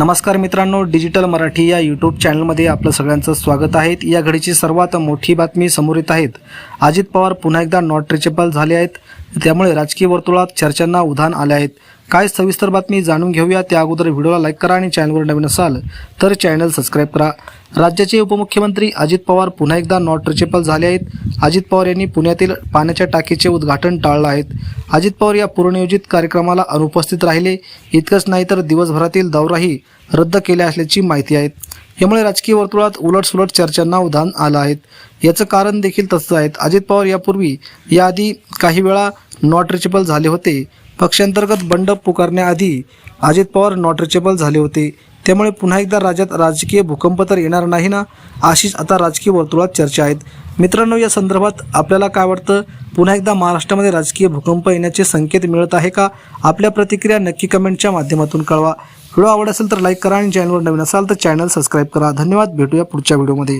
नमस्कार मित्रांनो डिजिटल मराठी या यूट्यूब चॅनलमध्ये आपलं सगळ्यांचं स्वागत आहे. या घडीची सर्वात मोठी बातमी समोर येत आहेत. अजित पवार पुन्हा एकदा नॉट रिचेबल झाले आहेत. त्यामुळे राजकीय वर्तुळात चर्चांना उधाण आले आहेत. काय सविस्तर बातमी जाणून घेऊया त्या अगोदर व्हिडिओला लाईक करा आणि चॅनलवर नवीन असाल तर चॅनल सबस्क्राईब करा. राज्याचे उपमुख्यमंत्री अजित पवार पुन्हा एकदा नॉट रिचेबल झाले आहेत. अजित पवार यांनी पुण्यातील पाण्याच्या टाकीचे उद्घाटन टाळलं आहेत अजित पवार या पूर्वनियोजित कार्यक्रमाला अनुपस्थित राहिले. इतकंच नाही तर दिवसभरातील दौराही रद्द केले असल्याची माहिती आहे. यामुळे राजकीय वर्तुळात उलटसुलट चर्चांना उधाण आलं आहे. याचं कारण देखील तसंच आहे. अजित पवार यापूर्वी याआधी काही वेळा नॉट रिचेबल झाले होते. पक्षांतर्गत बंड पुकारण्याआधी अजित पवार नॉट रिचेबल झाले होते. त्यामुळे पुन्हा एकदा राज्यात राजकीय भूकंप तर येणार नाही ना अशीच आता राजकीय वर्तुळात चर्चा आहेत. मित्रांनो या संदर्भात आपल्याला काय वाटतं? पुन्हा एकदा महाराष्ट्रामध्ये राजकीय भूकंप येण्याचे संकेत मिळत आहे का? आपल्या प्रतिक्रिया नक्की कमेंटच्या माध्यमातून कळवा. व्हिडिओ आवड असेल तर लाईक करा आणि चॅनलवर नवीन असाल तर चॅनल सबस्क्राईब करा. धन्यवाद. भेटूया पुढच्या व्हिडिओमध्ये.